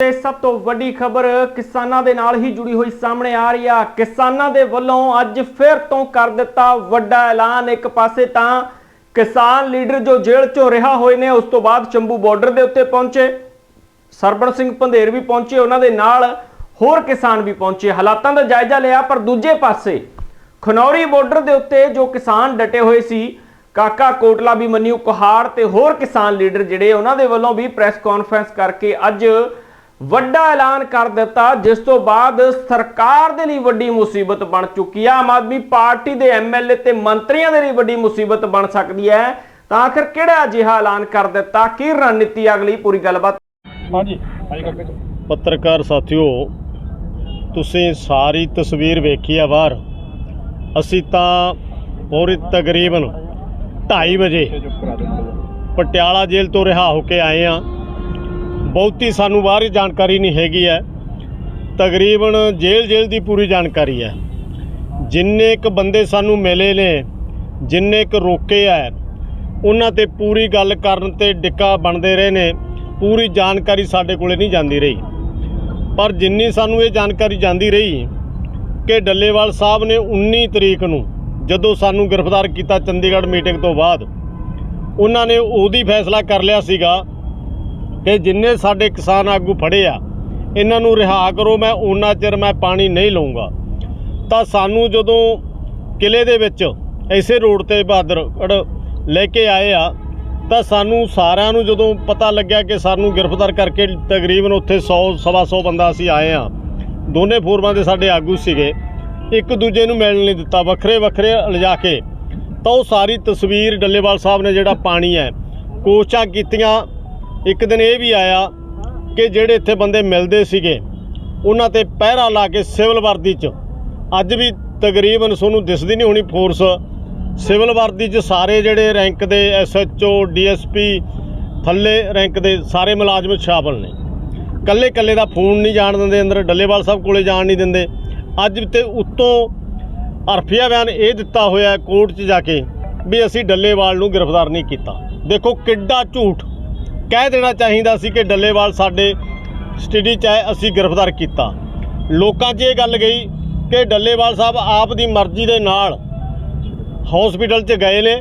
ਤੇ ਸਭ ਤੋਂ ਵੱਡੀ ਖਬਰ ਕਿਸਾਨਾਂ ਦੇ ਨਾਲ ਹੀ ਜੁੜੀ ਹੋਈ ਸਾਹਮਣੇ ਆ ਰਹੀ ਆ। ਕਿਸਾਨਾਂ ਦੇ ਵੱਲੋਂ ਅੱਜ ਫਿਰ ਤੋਂ ਕਰ ਦਿੱਤਾ ਵੱਡਾ ਐਲਾਨ। ਇੱਕ ਪਾਸੇ ਤਾਂ ਕਿਸਾਨ ਲੀਡਰ ਜੋ ਜੇਲ੍ਹ ਚੋਂ ਰਿਹਾ ਹੋਏ ਨੇ, ਉਸ ਤੋਂ ਬਾਅਦ ਚੰਬੂ ਬਾਰਡਰ ਦੇ ਉੱਤੇ ਪਹੁੰਚੇ। ਸਰਬਣ ਸਿੰਘ ਪੰਧੇਰ ਵੀ ਪਹੁੰਚੇ, ਉਹਨਾਂ ਦੇ ਨਾਲ ਹੋਰ ਕਿਸਾਨ ਵੀ ਪਹੁੰਚੇ। ਹਾਲਾਤਾਂ ਦਾ ਜਾਇਜ਼ਾ ਲਿਆ, ਪਰ ਦੂਜੇ ਪਾਸੇ ਖਨੌਰੀ ਬਾਰਡਰ ਦੇ ਉੱਤੇ ਜੋ ਕਿਸਾਨ ਡਟੇ ਹੋਏ ਸੀ, ਕਾਕਾ ਕੋਟਲਾ ਵੀ ਮਨਿਊ ਕੁਹਾੜ ਤੇ ਹੋਰ ਕਿਸਾਨ ਲੀਡਰ ਜਿਹੜੇ, ਉਹਨਾਂ ਦੇ ਵੱਲੋਂ ਵੀ ਪ੍ਰੈਸ ਕਾਨਫਰੰਸ ਕਰਕੇ ਅੱਜ ਵੱਡਾ ਐਲਾਨ ਕਰ ਦਿੱਤਾ ਜਿਸ ਤੋਂ ਬਾਅਦ ਸਰਕਾਰ ਦੇ ਲਈ ਵੱਡੀ ਮੁਸੀਬਤ ਬਣ ਚੁੱਕੀ ਹੈ ਆਮ ਆਦਮੀ ਪਾਰਟੀ ਦੇ ਐਮਐਲਏ ਤੇ ਮੰਤਰੀਆਂ ਦੇ ਲਈ ਵੱਡੀ ਮੁਸੀਬਤ ਬਣ ਸਕਦੀ ਹੈ। ਤਾਂ ਆਖਰ ਕਿਹੜਾ ਅਜਿਹਾ ਐਲਾਨ ਕਰ ਦਿੱਤਾ? ਕੀ ਰਣਨੀਤੀ ਅਗਲੀ? ਪੂਰੀ ਗੱਲਬਾਤ। ਹਾਂਜੀ ਹਾਂਜੀ ਕਾਕਾ ਜੀ ਪੱਤਰਕਾਰ ਸਾਥੀਓ ਤੁਸੀਂ ਸਾਰੀ ਤਸਵੀਰ ਵੇਖੀ ਆ ਬਾਹਰ। ਅਸੀਂ ਤਾਂ ਪੂਰੀ ਤਕਰੀਬਨ 2:30 ਵਜੇ ਪਟਿਆਲਾ ਜੇਲ੍ਹ ਤੋਂ ਰਿਹਾ ਹੋ ਕੇ ਆਏ ਆ। ਬਹੁਤੀ ਸਾਨੂੰ ਬਾਹਰੀ ਜਾਣਕਾਰੀ ਨਹੀਂ ਹੈਗੀ ਹੈ। ਤਕਰੀਬਨ ਜੇਲ੍ਹ ਜੇਲ੍ਹ ਦੀ ਪੂਰੀ ਜਾਣਕਾਰੀ ਹੈ। ਜਿੰਨੇ ਕ ਬੰਦੇ ਸਾਨੂੰ ਮਿਲੇ ਨੇ, ਜਿੰਨੇ ਕ ਰੋਕੇ ਆ ਉਹਨਾਂ ਤੇ ਪੂਰੀ ਗੱਲ ਕਰਨ ਤੇ ਡਿੱਕਾ ਬਣਦੇ ਰਹੇ ਨੇ, ਪੂਰੀ ਜਾਣਕਾਰੀ ਸਾਡੇ ਕੋਲੇ ਨਹੀਂ ਜਾਂਦੀ ਰਹੀ। ਪਰ ਜਿੰਨੀ ਸਾਨੂੰ ਇਹ ਜਾਣਕਾਰੀ ਜਾਂਦੀ ਰਹੀ ਕਿ ਡੱਲੇਵਾਲ ਸਾਹਿਬ ਨੇ 19 ਤਰੀਕ ਨੂੰ ਜਦੋਂ ਸਾਨੂੰ ਗ੍ਰਿਫਤਾਰ ਕੀਤਾ ਚੰਡੀਗੜ੍ਹ ਮੀਟਿੰਗ ਤੋਂ ਬਾਅਦ, ਉਹਨਾਂ ਨੇ ਉਹਦੀ ਫੈਸਲਾ ਕਰ ਲਿਆ ਸੀਗਾ ਕਿ ਜਿੰਨੇ ਸਾਡੇ ਕਿਸਾਨ ਆਗੂ ਫੜੇ ਆ, ਇਹਨਾਂ ਨੂੰ ਰਿਹਾ ਕਰੋ, ਮੈਂ ਉਹਨਾਂ ਚਿਰ ਮੈਂ ਪਾਣੀ ਨਹੀਂ ਲਊਂਗਾ। ਤਾਂ ਸਾਨੂੰ ਜਦੋਂ ਕਿਲੇ ਦੇ ਵਿੱਚ ਐਸੇ ਰੋਡ ਤੇ ਬਹਾਦਰਗੜ੍ਹ ਲੈ ਕੇ ਆਏ ਆ, ਤਾਂ ਸਾਨੂੰ ਸਾਰਿਆਂ ਨੂੰ ਜਦੋਂ ਪਤਾ ਲੱਗਿਆ ਕਿ ਸਾਨੂੰ ਗ੍ਰਿਫਤਾਰ ਕਰਕੇ ਤਕਰੀਬਨ ਉੱਥੇ 100 ਸਵਾ 100 ਬੰਦਾ ਅਸੀਂ ਆਏ ਆ, ਦੋਨੇ ਫੋਰਮਾਂ ਦੇ ਸਾਡੇ ਆਗੂ ਸੀਗੇ। ਇੱਕ ਦੂਜੇ ਨੂੰ ਮਿਲਣ ਨਹੀਂ ਦਿੱਤਾ, ਵੱਖਰੇ ਵੱਖਰੇ ਲਿਜਾ ਕੇ। ਤਾਂ ਉਹ ਸਾਰੀ ਤਸਵੀਰ ਡੱਲੇਵਾਲ ਸਾਹਿਬ ਨੇ ਜਿਹੜਾ ਪਾਣੀ ਹੈ, ਕੋਸ਼ਿਸ਼ਾਂ ਕੀਤੀਆਂ ਇੱਕ ਦਿਨ ਇਹ ਵੀ ਆਇਆ ਕਿ ਜਿਹੜੇ ਇੱਥੇ ਬੰਦੇ ਮਿਲਦੇ ਸੀਗੇ, ਉਹਨਾਂ ਤੇ ਪਹਿਰਾ ਲਾ ਕੇ ਸਿਵਲ ਵਰਦੀ 'ਚ। ਅੱਜ ਵੀ ਤਕਰੀਬਨ ਤੁਹਾਨੂੰ ਦਿਸਦੀ ਨਹੀਂ ਹੋਣੀ ਫੋਰਸ ਸਿਵਲ ਵਰਦੀ 'ਚ ਸਾਰੇ ਜਿਹੜੇ ਰੈਂਕ ਦੇ ਐਸਐਚਓ ਡੀਐਸਪੀ ਥੱਲੇ ਰੈਂਕ ਦੇ ਸਾਰੇ ਮੁਲਾਜ਼ਮ ਸ਼ਾਮਲ ਨੇ। ਕੱਲੇ ਕੱਲੇ ਦਾ ਫੋਨ ਨਹੀਂ ਜਾਣ ਦਿੰਦੇ, ਅੰਦਰ ਡੱਲੇਵਾਲ ਸਾਹਿਬ ਕੋਲੇ ਜਾਣ ਨਹੀਂ ਦਿੰਦੇ। ਅੱਜ ਤੇ ਉੱਤੋਂ ਅਰਫੀਆ ਬਿਆਨ ਇਹ ਦਿੱਤਾ ਹੋਇਆ ਕੋਰਟ 'ਚ ਜਾ ਕੇ ਵੀ ਅਸੀਂ ਡੱਲੇਵਾਲ ਨੂੰ ਗ੍ਰਿਫਤਾਰ ਨਹੀਂ ਕੀਤਾ। ਦੇਖੋ ਕਿੱਡਾ ਝੂਠ। ਕਹਿ ਦੇਣਾ ਚਾਹੀਦਾ ਸੀ ਕਿ ਡੱਲੇਵਾਲ ਸਾਡੇ ਸਟੱਡੀ 'ਚ ਹੈ, ਅਸੀਂ ਗ੍ਰਿਫਤਾਰ ਕੀਤਾ। ਲੋਕਾਂ 'ਚ ਇਹ ਗੱਲ ਗਈ ਕਿ ਡੱਲੇਵਾਲ ਸਾਹਿਬ ਆਪ ਦੀ ਮਰਜ਼ੀ ਦੇ ਨਾਲ ਹਸਪੀਟਲ 'ਚ ਗਏ ਨੇ,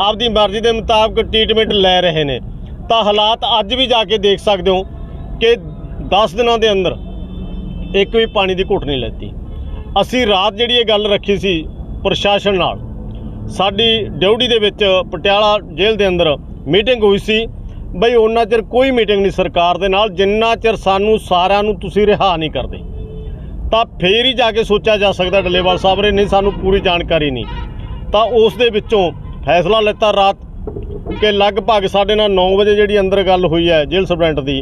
ਆਪਦੀ ਮਰਜ਼ੀ ਦੇ ਮੁਤਾਬਕ ਟ੍ਰੀਟਮੈਂਟ ਲੈ ਰਹੇ ਨੇ। ਤਾਂ ਹਾਲਾਤ ਅੱਜ ਵੀ ਜਾ ਕੇ ਦੇਖ ਸਕਦੇ ਹੋ ਕਿ 10 ਦਿਨਾਂ ਦੇ ਅੰਦਰ ਇੱਕ ਵੀ ਪਾਣੀ ਦੀ ਘੁੱਟ ਨਹੀਂ ਲੈਤੀ। ਅਸੀਂ ਰਾਤ ਜਿਹੜੀ ਇਹ ਗੱਲ ਰੱਖੀ ਸੀ ਪ੍ਰਸ਼ਾਸਨ ਨਾਲ, ਸਾਡੀ ਡਿਊਟੀ ਦੇ ਵਿੱਚ ਪਟਿਆਲਾ ਜੇਲ੍ਹ ਦੇ ਅੰਦਰ ਮੀਟਿੰਗ ਹੋਈ ਸੀ। ਬਈ ਉਹਨਾਂ ਚਿਰ ਕੋਈ ਮੀਟਿੰਗ ਨਹੀਂ ਸਰਕਾਰ ਦੇ ਨਾਲ, ਜਿੰਨਾ ਚਿਰ ਸਾਨੂੰ ਸਾਰਿਆਂ ਨੂੰ ਤੁਸੀਂ ਰਿਹਾ ਨਹੀਂ ਕਰਦੇ। ਤਾਂ ਫੇਰ ਹੀ ਜਾ ਕੇ ਸੋਚਿਆ ਜਾ ਸਕਦਾ ਡੱਲੇਵਾਲ ਸਾਹਿਬ ਨੇ ਨਹੀਂ ਸਾਨੂੰ ਪੂਰੀ ਜਾਣਕਾਰੀ ਨਹੀਂ। ਤਾਂ ਉਸ ਦੇ ਵਿੱਚੋਂ ਫੈਸਲਾ ਲਿੱਤਾ ਰਾਤ ਕਿ ਲਗਭਗ ਸਾਡੇ ਨਾਲ 9 ਵਜੇ ਜਿਹੜੀ ਅੰਦਰ ਗੱਲ ਹੋਈ ਹੈ, ਜੇਲ੍ਹ ਸੁਪਰਡੈਂਟ ਦੀ,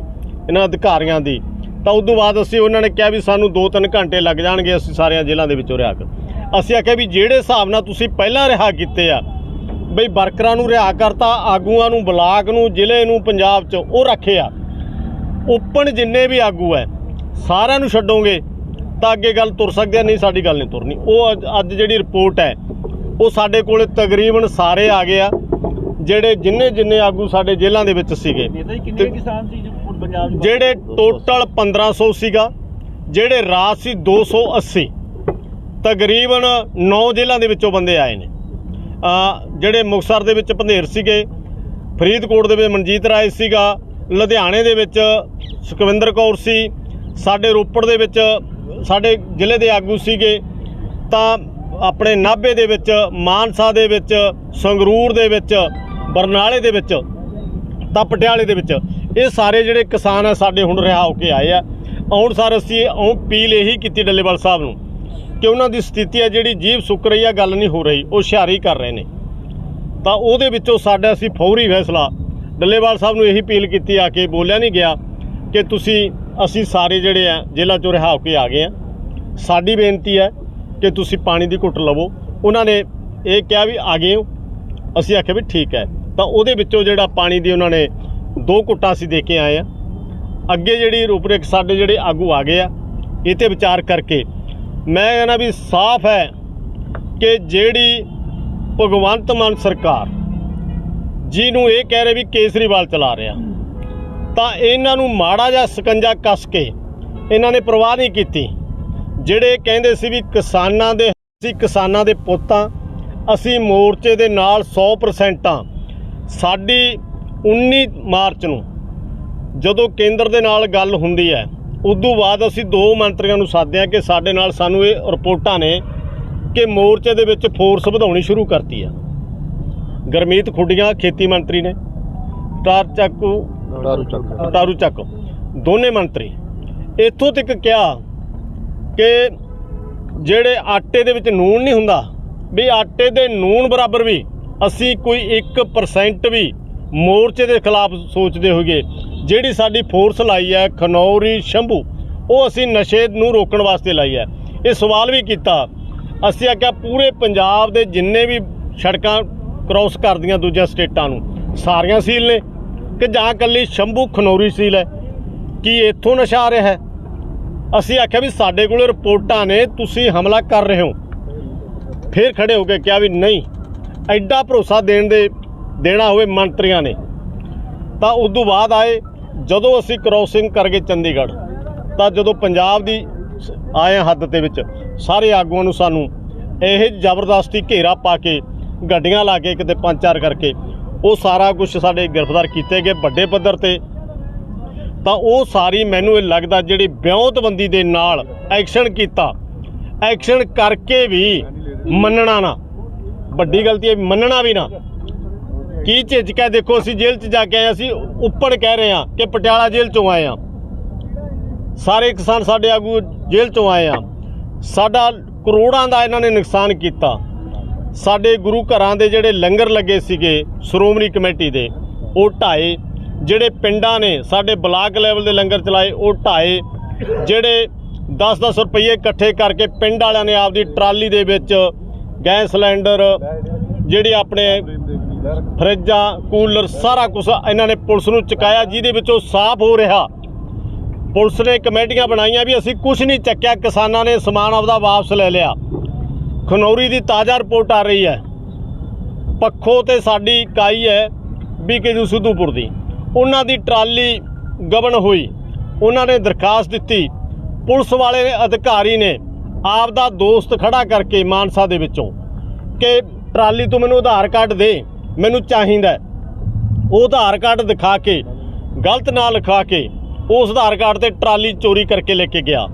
ਇਹਨਾਂ ਅਧਿਕਾਰੀਆਂ ਦੀ, ਤਾਂ ਉਸ ਤੋਂ ਬਾਅਦ ਅਸੀਂ ਉਹਨਾਂ ਨੇ ਕਿਹਾ ਵੀ ਸਾਨੂੰ 2-3 ਘੰਟੇ ਲੱਗ ਜਾਣਗੇ ਅਸੀਂ ਸਾਰਿਆਂ ਜੇਲ੍ਹਾਂ ਦੇ ਵਿੱਚੋਂ ਰਿਹਾ ਕਰ ਅਸੀਂ ਆਖਿਆ ਵੀ ਜਿਹੜੇ ਹਿਸਾਬ ਨਾਲ ਤੁਸੀਂ ਪਹਿਲਾਂ ਰਿਹਾ ਕੀਤੇ ਆ ਬਈ ਵਰਕਰਾਂ ਨੂੰ ਰਿਹਾ ਕਰਤਾ ਆਗੂਆਂ ਨੂੰ ਬਲਾਕ ਨੂੰ ਜ਼ਿਲ੍ਹੇ ਨੂੰ ਪੰਜਾਬ 'ਚ ਉਹ ਰੱਖੇ ਆ। ਓਪਨ ਜਿੰਨੇ ਵੀ ਆਗੂ ਐ ਸਾਰਿਆਂ ਨੂੰ ਛੱਡੋਗੇ ਤਾਂ ਅੱਗੇ ਗੱਲ ਤੁਰ ਸਕਦੀ ਆ ਨਹੀਂ ਸਾਡੀ ਗੱਲ ਨਹੀਂ ਤੁਰਨੀ। ਉਹ ਅੱਜ- ਜਿਹੜੀ ਰਿਪੋਰਟ ਹੈ ਉਹ ਸਾਡੇ ਕੋਲੇ ਤਕਰੀਬਨ ਸਾਰੇ ਆ ਗਏ ਆ ਜਿਹੜੇ ਜਿੰਨੇ ਜਿੰਨੇ ਆਗੂ ਸਾਡੇ ਜੇਲ੍ਹਾਂ ਦੇ ਵਿੱਚ ਸੀਗੇ। ਹੀ ਜਿਹੜੇ ਟੋਟਲ 1500 ਸੀਗਾ ਜਿਹੜੇ ਰਾਤ ਸੀ 280 ਤਕਰੀਬਨ 9 ਜ਼ਿਲ੍ਹਿਆਂ ਦੇ ਵਿੱਚੋਂ ਬੰਦੇ ਆਏ ਨੇ। ਜਿਹੜੇ ਮੁਕਤਸਰ ਦੇ ਵਿੱਚ ਪੰਧੇਰ ਸੀਗੇ, ਫਰੀਦਕੋਟ ਦੇ ਵਿੱਚ ਮਨਜੀਤ ਰਾਏ ਸੀਗਾ, ਲੁਧਿਆਣੇ ਦੇ ਵਿੱਚ ਸੁਖਵਿੰਦਰ ਕੌਰ ਸੀ, ਸਾਡੇ ਰੋਪੜ ਦੇ ਵਿੱਚ ਸਾਡੇ ਜ਼ਿਲ੍ਹੇ ਦੇ ਆਗੂ ਸੀਗੇ, ਤਾਂ ਆਪਣੇ ਨਾਭੇ ਦੇ ਵਿੱਚ, ਮਾਨਸਾ ਦੇ ਵਿੱਚ, ਸੰਗਰੂਰ ਦੇ ਵਿੱਚ, ਬਰਨਾਲੇ ਦੇ ਵਿੱਚ, ਤਾਂ ਪਟਿਆਲੇ ਦੇ ਵਿੱਚ, ਇਹ ਸਾਰੇ ਜਿਹੜੇ ਕਿਸਾਨ ਆ, ਸਾਡੇ ਹੁਣ ਰਿਹਾ ਹੋ ਕੇ ਆਏ ਆ। ਆਉਣ ਸਾਰ ਅਸੀਂ ਉਹ ਅਪੀਲ ਇਹੀ ਕੀਤੀ ਡੱਲੇਵਾਲ ਸਾਹਿਬ ਨੂੰ ਕਿ ਉਹਨਾਂ ਦੀ ਸਥਿਤੀ ਹੈ ਜਿਹੜੀ ਜੀਭ ਸੁੱਕ ਰਹੀ ਆ ਗੱਲ ਨਹੀਂ ਹੋ ਰਹੀ, ਉਹ ਹੁਸ਼ਿਆਰੀ ਕਰ ਰਹੇ ਨੇ। ਤਾਂ ਉਹਦੇ ਵਿੱਚੋਂ ਸਾਡਾ ਅਸੀਂ ਫੌਰੀ ਫੈਸਲਾ, ਡੱਲੇਵਾਲ ਸਾਹਿਬ ਨੂੰ ਇਹੀ ਅਪੀਲ ਕੀਤੀ ਆ ਕੇ ਬੋਲਿਆ ਨਹੀਂ ਗਿਆ ਕਿ ਤੁਸੀਂ, ਅਸੀਂ ਸਾਰੇ ਜਿਹੜੇ ਆ, ਜੇਲ੍ਹਾਂ ਚੋਂ ਰਿਹਾ ਹੋ ਕੇ ਆ ਗਏ ਆ। ਸਾਡੀ ਬੇਨਤੀ ਹੈ ਕਿ ਤੁਸੀਂ ਪਾਣੀ ਦੀ ਘੁੱਟ ਲਵੋ। ਉਹਨਾਂ ਨੇ ਇਹ ਕਿਹਾ ਵੀ ਆ ਗਏ ਹੋ। ਅਸੀਂ ਆਖਿਆ ਵੀ ਠੀਕ ਹੈ। ਤਾਂ ਉਹਦੇ ਵਿੱਚੋਂ ਜਿਹੜਾ ਪਾਣੀ ਦੀ ਉਹਨਾਂ ਨੇ ਦੋ ਘੁੱਟਾਂ ਅਸੀਂ ਦੇ ਕੇ ਆਏ ਆ। ਅੱਗੇ ਜਿਹੜੀ ਰੂਪਰੇਖ ਸਾਡੇ ਜਿਹੜੇ ਆਗੂ ਆ ਗਏ ਆ, ਇਹ ਤੇ ਵਿਚਾਰ ਕਰਕੇ ਮੈਂ ਕਹਿੰਦਾ ਵੀ ਸਾਫ਼ ਹੈ ਕਿ ਜਿਹੜੀ ਭਗਵੰਤ ਮਾਨ ਸਰਕਾਰ ਜਿਹਨੂੰ ਇਹ ਕਹਿ ਰਹੇ ਵੀ ਕੇਸਰੀਵਾਲ ਚਲਾ ਰਿਹਾ, ਤਾਂ ਇਹਨਾਂ ਨੂੰ ਮਾੜਾ ਜਿਹਾ ਸਕੰਜਾ ਕੱਸ ਕੇ ਇਹਨਾਂ ਨੇ ਪਰਵਾਹ ਨਹੀਂ ਕੀਤੀ। ਜਿਹੜੇ ਕਹਿੰਦੇ ਸੀ ਵੀ ਕਿਸਾਨਾਂ ਦੇ ਅਸੀਂ ਕਿਸਾਨਾਂ ਦੇ ਪੁੱਤਾਂ, ਅਸੀਂ ਮੋਰਚੇ ਦੇ ਨਾਲ 100% ਆ ਸਾਡੀ 19 ਮਾਰਚ ਨੂੰ ਜਦੋਂ ਕੇਂਦਰ ਦੇ ਨਾਲ ਗੱਲ ਹੁੰਦੀ ਹੈ ਉਦੋਂ ਬਾਅਦ ਅਸੀਂ ਦੋ ਮੰਤਰੀਆਂ ਨੂੰ ਸੱਦਿਆ ਕਿ ਸਾਡੇ ਨਾਲ ਸਾਨੂੰ ਇਹ ਰਿਪੋਰਟਾਂ ਨੇ ਕਿ ਮੋਰਚੇ ਦੇ ਵਿੱਚ ਫੋਰਸ ਵਧਾਉਣੀ ਸ਼ੁਰੂ ਕਰਤੀ ਆ। ਗਰਮੀਤ ਖੁੱਡੀਆਂ ਖੇਤੀ ਮੰਤਰੀ ਨੇ ਟਾਰ ਚੱਕੂ ਟਾਰੂ ਚੱਕ। ਦੋਨੇ ਮੰਤਰੀ। ਇੱਥੋਂ ਤੱਕ ਕਿਹਾ ਕਿ ਜਿਹੜੇ ਆਟੇ ਦੇ ਵਿੱਚ ਨੂਣ ਨਹੀਂ ਹੁੰਦਾ ਵੀ ਆਟੇ ਦੇ ਨੂਣ ਬਰਾਬਰ ਵੀ ਅਸੀਂ ਕੋਈ 1% ਵੀ ਮੋਰਚੇ ਦੇ ਖਿਲਾਫ ਸੋਚਦੇ ਹੋਈਏ ਜਿਹੜੀ ਸਾਡੀ ਫੋਰਸ ਲਾਈ ਹੈ, ਖਨੌਰੀ ਸ਼ੰਭੂ, ਉਹ ਅਸੀਂ ਨਸ਼ੇ ਨੂੰ ਰੋਕਣ ਵਾਸਤੇ ਲਾਈ ਹੈ। ਇਹ ਸਵਾਲ ਵੀ ਕੀਤਾ। ਅਸੀਂ ਆਖਿਆ, ਪੂਰੇ ਪੰਜਾਬ ਦੇ ਜਿੰਨੇ ਵੀ ਸੜਕਾਂ ਕ੍ਰਾਸ ਕਰਦੀਆਂ ਦੂਜੀਆਂ ਸਟੇਟਾਂ ਨੂੰ, ਸਾਰੀਆਂ ਸੀਲ ਨੇ। ਕਿ ਜਾਂ ਕੱਲੀ ਸ਼ੰਭੂ, ਖਨੌਰੀ ਸੀਲ ਹੈ। ਕੀ ਇੱਥੋਂ ਨਸ਼ਾ ਆ ਰਿਹਾ ਹੈ? ਅਸੀਂ ਆਖਿਆ ਵੀ ਸਾਡੇ ਕੋਲ ਰਿਪੋਰਟਾਂ ਨੇ, ਤੁਸੀਂ ਹਮਲਾ ਕਰ ਰਹੇ ਹੋ। ਫਿਰ ਖੜੇ ਹੋ ਕੇ ਕਿਹਾ ਵੀ ਨਹੀਂ, ਐਡਾ ਭਰੋਸਾ ਦੇਣ ਦੇ, ਦੇਣਾ ਹੋਵੇ ਮੰਤਰੀਆਂ ਨੇ। ਤਾਂ ਉਸ ਤੋਂ ਬਾਅਦ ਆਏ ਜਦੋਂ ਅਸੀਂ ਕ੍ਰੋਸਿੰਗ ਕਰਕੇ ਚੰਡੀਗੜ੍ਹ, ਤਾਂ ਜਦੋਂ ਪੰਜਾਬ ਦੀ ਆਏ ਹਾਂ ਹੱਦ ਦੇ ਵਿੱਚ, ਸਾਰੇ ਆਗੂਆਂ ਨੂੰ ਸਾਨੂੰ ਇਹ ਜ਼ਬਰਦਸਤੀ ਘੇਰਾ ਪਾ ਕੇ ਗੱਡੀਆਂ ਲਾ ਕੇ ਕਿਤੇ ਪੰਜ ਚਾਰ ਕਰਕੇ, ਉਹ ਸਾਰਾ ਕੁਝ ਸਾਡੇ ਗ੍ਰਿਫਤਾਰ ਕੀਤੇ ਗਏ ਵੱਡੇ ਪੱਧਰ ਤੇ। ਤਾਂ ਉਹ ਸਾਰੀ ਮੈਨੂੰ ਇਹ ਲੱਗਦਾ ਜਿਹੜੀ ਵਿਉਂਤਬੰਦੀ ਦੇ ਨਾਲ ਐਕਸ਼ਨ ਕੀਤਾ, ਐਕਸ਼ਨ ਕਰਕੇ ਵੀ ਮੰਨਣਾ ਨਾ। ਵੱਡੀ ਗਲਤੀ ਹੈ ਮੰਨਣਾ ਵੀ ਨਾ। ਕੀ ਝਿਜਕ ਹੈ ਦੇਖੋ, ਅਸੀਂ ਜੇਲ੍ਹ 'ਚ ਜਾ ਕੇ ਆਏ ਅਸੀਂ ਉੱਪਰ ਕਹਿ ਰਹੇ ਹਾਂ ਕਿ ਪਟਿਆਲਾ ਜੇਲ੍ਹ 'ਚੋਂ ਆਏ ਹਾਂ। ਸਾਰੇ ਕਿਸਾਨ ਸਾਡੇ ਆਗੂ ਜੇਲ੍ਹ 'ਚੋਂ ਆਏ ਹਾਂ। ਸਾਡਾ ਕਰੋੜਾਂ ਦਾ ਇਹਨਾਂ ਨੇ ਨੁਕਸਾਨ ਕੀਤਾ। ਸਾਡੇ ਗੁਰੂ ਘਰਾਂ ਦੇ ਜਿਹੜੇ ਲੰਗਰ ਲੱਗੇ ਸੀਗੇ, ਸ਼੍ਰੋਮਣੀ ਕਮੇਟੀ ਦੇ, ਉਹ ਢਾਏ। ਜਿਹੜੇ ਪਿੰਡਾਂ ਨੇ, ਸਾਡੇ ਬਲਾਕ ਲੈਵਲ ਦੇ ਲੰਗਰ ਚਲਾਏ, ਉਹ ਢਾਏ। ਜਿਹੜੇ 10-10 ਰੁਪਏ ਇਕੱਠੇ ਕਰਕੇ ਪਿੰਡ ਵਾਲਿਆਂ ਨੇ ਆਪਦੀ ਟਰਾਲੀ ਦੇ ਵਿੱਚ ਗੈਸ ਸਿਲੰਡਰ, ਜਿਹੜੇ ਆਪਣੇ ਫਰਿੱਜਾਂ, ਕੂਲਰ, ਸਾਰਾ ਕੁਝ ਇਹਨਾਂ ਨੇ ਪੁਲਿਸ ਨੂੰ ਚੁਕਾਇਆ, ਜਿਹਦੇ ਵਿੱਚੋਂ ਸਾਫ਼ ਹੋ ਰਿਹਾ। ਪੁਲਿਸ ਨੇ ਕਮੇਟੀਆਂ ਬਣਾਈਆਂ ਵੀ ਅਸੀਂ ਕੁਝ ਨਹੀਂ ਚੱਕਿਆ, ਕਿਸਾਨਾਂ ਨੇ ਸਮਾਨ ਆਪਦਾ ਵਾਪਸ ਲੈ ਲਿਆ। ਖਨੌਰੀ ਦੀ ਤਾਜ਼ਾ ਰਿਪੋਰਟ ਆ ਰਹੀ ਹੈ। ਪੱਖੋ ਤੇ ਸਾਡੀ ਇਕਾਈ ਹੈ ਬੀਕੇ ਸਿੱਧੂਪੁਰ ਦੀ। ਉਹਨਾਂ ਦੀ ਟਰਾਲੀ ਗਬਨ ਹੋਈ, ਉਹਨਾਂ ਨੇ ਦਰਖਾਸਤ ਦਿੱਤੀ। ਪੁਲਿਸ ਵਾਲੇ ਅਧਿਕਾਰੀ ਨੇ ਆਪ ਦਾ ਦੋਸਤ ਖੜਾ ਕਰਕੇ ਮਾਨਸਾ ਦੇ ਵਿੱਚੋਂ ਕਿ ਟਰਾਲੀ ਤੋਂ ਮੈਨੂੰ ਆਧਾਰ ਕਾਰਡ ਦੇ। ਮੈਨੂੰ ਚਾਹੀਦਾ। ਉਹ ਆਧਾਰ ਕਾਰਡ ਦਿਖਾ ਕੇ ਗਲਤ ਨਾਂ ਲਿਖਾ ਕੇ ਉਸ ਆਧਾਰ ਕਾਰਡ ਤੇ ਟਰਾਲੀ ਚੋਰੀ ਕਰਕੇ ਲੈ ਕੇ ਗਿਆ।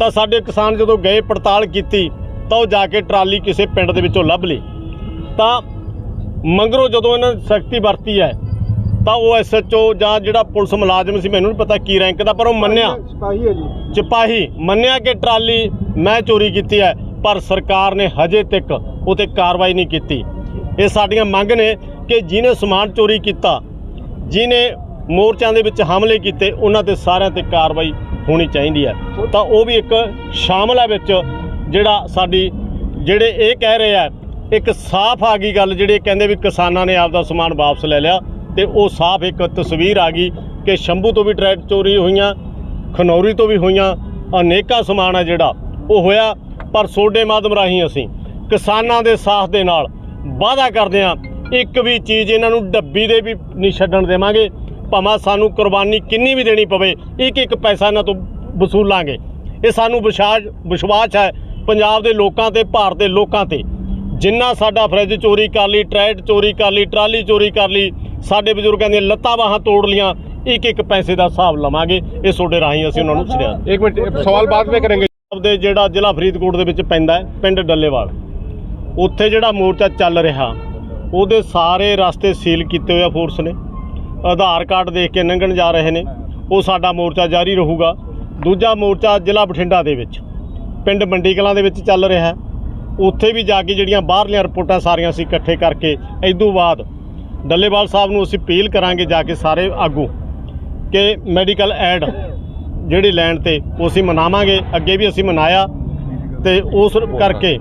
ਤਾਂ ਸਾਡੇ ਕਿਸਾਨ ਜਦੋਂ ਗਏ ਪੜਤਾਲ ਕੀਤੀ ਤਾਂ ਉਹ ਜਾ ਕੇ ਟਰਾਲੀ ਕਿਸੇ ਪਿੰਡ ਦੇ ਵਿੱਚੋਂ ਲੱਭ ਲਈ ਤਾਂ ਮੰਗਰੋ ਜਦੋਂ ਇਹਨਾਂ ਨੇ ਸਖਤੀ ਵਰਤੀ ਹੈ ਤਾਂ ਉਹ ਐਸਐਚਓ ਜਾਂ ਜਿਹੜਾ ਪੁਲਿਸ ਮੁਲਾਜ਼ਮ ਸੀ ਮੈਨੂੰ ਨਹੀਂ ਪਤਾ ਕੀ ਰੈਂਕ ਦਾ ਪਰ ਉਹ ਮੰਨਿਆ। ਸਿਪਾਹੀ ਹੈ ਜੀ। ਸਿਪਾਹੀ ਮੰਨਿਆ ਕਿ ਟਰਾਲੀ ਮੈਂ ਚੋਰੀ ਕੀਤੀ ਹੈ ਪਰ ਸਰਕਾਰ ਨੇ ਹਜੇ ਤੱਕ ਉਤੇ ਕਾਰਵਾਈ ਨਹੀਂ ਕੀਤੀ। ਇਹ ਸਾਡੀਆਂ ਮੰਗ ਨੇ ਕਿ ਜਿਹਨੇ ਸਮਾਨ ਚੋਰੀ ਕੀਤਾ, ਜਿਹਨੇ ਮੋਰਚਿਆਂ ਦੇ ਵਿੱਚ ਹਮਲੇ ਕੀਤੇ, ਉਹਨਾਂ ਤੇ ਸਾਰਿਆਂ ਤੇ ਕਾਰਵਾਈ ਹੋਣੀ ਚਾਹੀਦੀ ਹੈ। ਤਾਂ ਉਹ ਵੀ ਇੱਕ ਸ਼ਾਮਲ ਹੈ ਵਿੱਚ, ਜਿਹੜਾ ਸਾਡੀ, ਜਿਹੜੇ ਇਹ ਕਹਿ ਰਹੇ ਆ, ਇੱਕ ਸਾਫ਼ ਆ ਗਈ ਗੱਲ, ਜਿਹੜੇ ਕਹਿੰਦੇ ਵੀ ਕਿਸਾਨਾਂ ਨੇ ਆਪਦਾ ਸਮਾਨ ਵਾਪਸ ਲੈ ਲਿਆ, ਤੇ ਉਹ ਸਾਫ਼ ਇੱਕ ਤਸਵੀਰ ਆ ਗਈ ਕਿ ਸ਼ੰਭੂ ਤੋਂ ਵੀ ਟਰੈਕ ਚੋਰੀ ਹੋਈਆਂ, ਖਨੌਰੀ ਤੋਂ ਵੀ ਹੋਈਆਂ, ਅਨੇਕਾਂ ਸਮਾਨ ਆ ਜਿਹੜਾ, ਉਹ ਹੋਇਆ, ਪਰ ਸੋਡੇ ਮਾਧਮ ਰਾਹੀਂ ਅਸੀਂ ਕਿਸਾਨਾਂ ਦੇ ਸਾਥ ਦੇ ਨਾਲ ਵਾਅਦਾ ਕਰਦੇ ਆ ਇੱਕ ਵੀ ਚੀਜ਼ ਇਹਨਾਂ ਨੂੰ ਡੱਬੀ ਦੇ ਵੀ ਨਹੀਂ ਛੱਡਣ ਦੇਵਾਂਗੇ ਭਾਵੇਂ ਸਾਨੂੰ ਕੁਰਬਾਨੀ ਕਿੰਨੀ ਵੀ ਦੇਣੀ ਪਵੇ ਇੱਕ ਇੱਕ ਪੈਸਾ ਇਹਨਾਂ ਤੋਂ ਵਸੂਲਾਂਗੇ। ਇਹ ਸਾਨੂੰ ਵਿਸ਼ਵਾਸ ਵਿਸ਼ਵਾਸ ਹੈ ਪੰਜਾਬ ਦੇ ਲੋਕਾਂ ਤੇ ਭਾਰਤ ਦੇ ਲੋਕਾਂ ਤੇ। ਜਿੰਨਾ ਸਾਡਾ ਫਰਿੱਜ ਚੋਰੀ ਕਰ ਲਈ ਟਰੈਟ ਚੋਰੀ ਕਰ ਲਈ ਟਰਾਲੀ ਚੋਰੀ ਕਰ ਲਈ ਸਾਡੇ ਬਜ਼ੁਰਗਾਂ ਦੀਆਂ ਲੱਤਾਂ ਬਾਹਾਂ ਤੋੜ ਲੀਆਂ ਇੱਕ ਇੱਕ ਪੈਸੇ ਦਾ ਹਿਸਾਬ ਲਵਾਂਗੇ। ਇਹ ਤੁਹਾਡੇ ਰਾਹੀਂ ਅਸੀਂ ਉਹਨਾਂ ਨੂੰ ਸੁਣਿਆ ਇੱਕ ਮਿੰਟ ਸਵਾਲ ਬਾਅਦ ਵਿੱਚ ਕਰਾਂਗੇ। ਦੇ ਜਿਹੜਾ ਜ਼ਿਲ੍ਹਾ ਫਰੀਦਕੋਟ ਦੇ ਵਿੱਚ ਪੈਂਦਾ ਹੈ ਪਿੰਡ ਡੱਲੇਵਾਲ। ਉੱਥੇ ਜਿਹੜਾ ਮੋਰਚਾ ਚੱਲ ਰਿਹਾ, ਉਹਦੇ ਸਾਰੇ ਰਸਤੇ ਸੀਲ ਕੀਤੇ ਹੋਏ ਆ ਫੋਰਸ ਨੇ। ਆਧਾਰ ਕਾਰਡ ਦੇਖ ਕੇ ਲੰਘਣ ਜਾ ਰਹੇ ਨੇ, ਉਹ ਸਾਡਾ ਮੋਰਚਾ ਜਾਰੀ ਰਹੂਗਾ। ਦੂਜਾ ਮੋਰਚਾ ਜ਼ਿਲ੍ਹਾ ਬਠਿੰਡਾ ਦੇ ਵਿੱਚ, ਪਿੰਡ ਮੰਡੀ ਕਲਾਂ ਦੇ ਵਿੱਚ ਚੱਲ ਰਿਹਾ ਹੈ। ਉੱਥੇ ਵੀ ਜਾ ਕੇ ਜਿਹੜੀਆਂ ਬਾਹਰਲੀਆਂ ਰਿਪੋਰਟਾਂ ਸਾਰੀਆਂ ਅਸੀਂ ਇਕੱਠੇ ਕਰਕੇ ਇਦੋਂ ਬਾਅਦ ਡੱਲੇਵਾਲ ਸਾਹਿਬ ਨੂੰ ਅਸੀਂ ਅਪੀਲ ਕਰਾਂਗੇ ਜਾ ਕੇ ਸਾਰੇ ਆਗੂ ਕਿ ਮੈਡੀਕਲ ਐਡ ਜਿਹੜੀ ਲੈਣ ਤੇ ਉਹ ਅਸੀਂ ਮਨਾਵਾਂਗੇ, ਅੱਗੇ ਵੀ ਅਸੀਂ ਮਨਾਇਆ ਤੇ ਉਸ ਕਰਕੇ